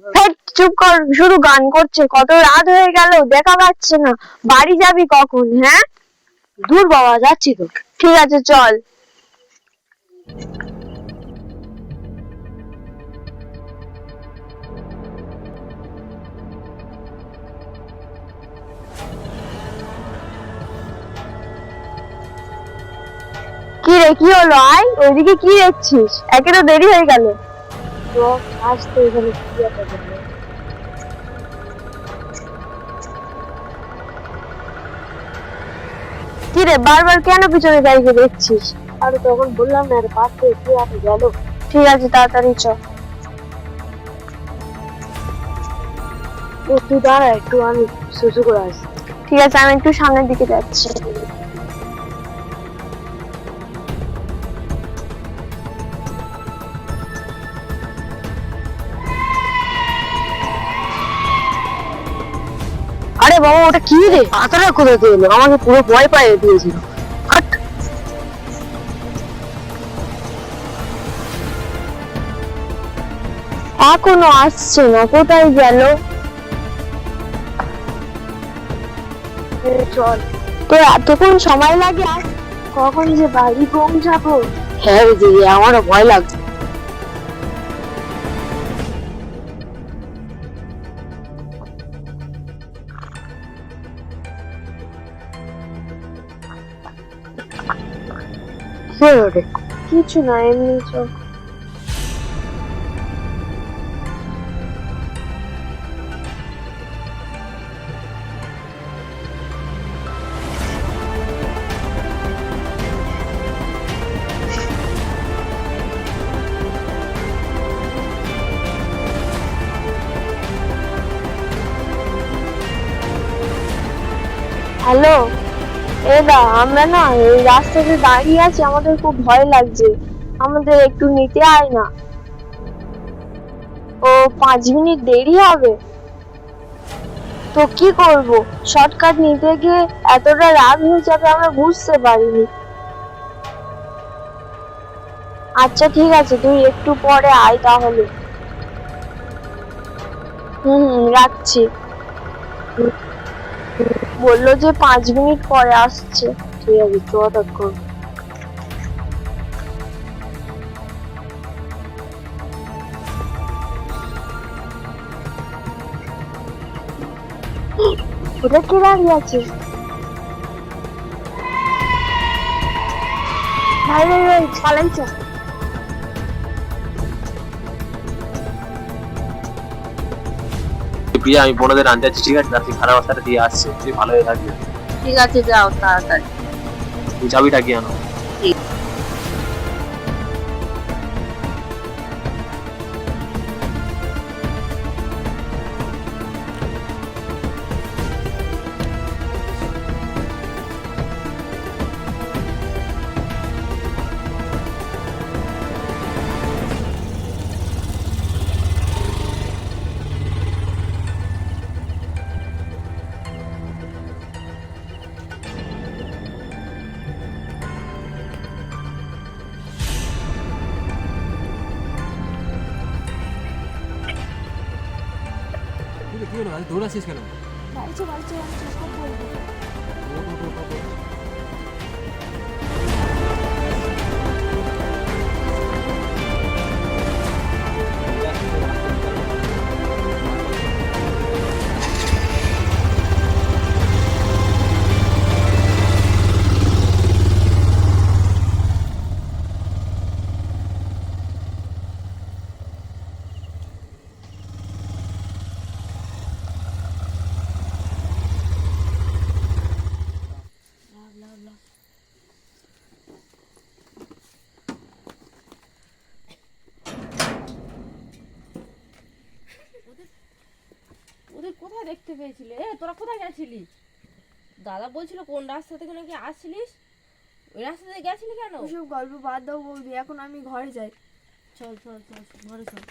হেট, চুপ কর শুধু গান করছে কত রাত হয়ে গেল দেখা পাচ্ছে না। বাড়ি যাবি কখন হ্যাঁ? দূর বাবা যাচ্ছি তো। ঠিক আছে চল। কি রে কি হলো? আয় ওইদিকে কি দেখছিস? একে তো দেরি হয়ে গেল। তো আসতে এখানে কি করবে কি বারবার কেন পিছনে দাঁড়িয়ে দেখছিস? আরে তখন বললাম না আরে পাশে কি আছে গেল? ঠিক আছে তাড়াতাড়ি চ। ও তুই দাঁড়া একটু আমি শুশু করে আসি ঠিক আছে আমি একটু সামনের দিকে যাচ্ছি। আরে বাবা ওটা কি রে? পাতাটা কোথা থেকে এলো? আমাকে পুরো ভয় পাইয়ে দিয়েছিল। এখনও আসছে না কোথায় গেল? চল। তো এতক্ষণ সময় লাগে আর কখন যে বাড়ি পৌঁছাবো? হ্যাঁ রে দিদি আমারও ভয় লাগছে। কি হলো রে? কিছু না এমনি চ হ্যালো এ দা আমরা না এই রাস্তাতে দাঁড়িয়ে আছি, আমাদের খুব ভয় লাগছে। আমাদের একটু নিতে আয় না। ও, পাঁচ মিনিট দেরি হবে? তো কি করব? শর্টকাট নিতে গিয়ে এতটা রাত হয়ে যাবে, আমরা বুঝতে পারিনি। আচ্ছা ঠিক আছে, তুই একটু পরে আয় তাহলে। হুম, রাখছি। বলল যে পাঁচ মিনিট পরে আসছে। ঠিক আছে চ তখন ওটা কে দাঁড়িয়ে আছে? ভাই ভাই ভাই, চালাই চ। প্রিয়া আমি বোনদের আনতে যাচ্ছি ঠিক আছে? তুই খারাপ রাস্তাটা দিয়ে আসছে তুই ভালো হয়ে থাকবি। ঠিক আছে যাও তাড়াতাড়ি। তুই চাবিটা কি আনো? কি রে, কি হলো কোথায় দেখতে পেয়েছিলে? এ, তোরা কোথায় গেছিলি? দাদা বলছিল, কোন রাস্তা থেকে নাকি আসছিলিস? ওই রাস্তা থেকে গেছিলি কেন? ওসব গল্প বাদ দাও বৌদি, এখন আমি ঘরে যাই। চল চল চল, ঘরে চল।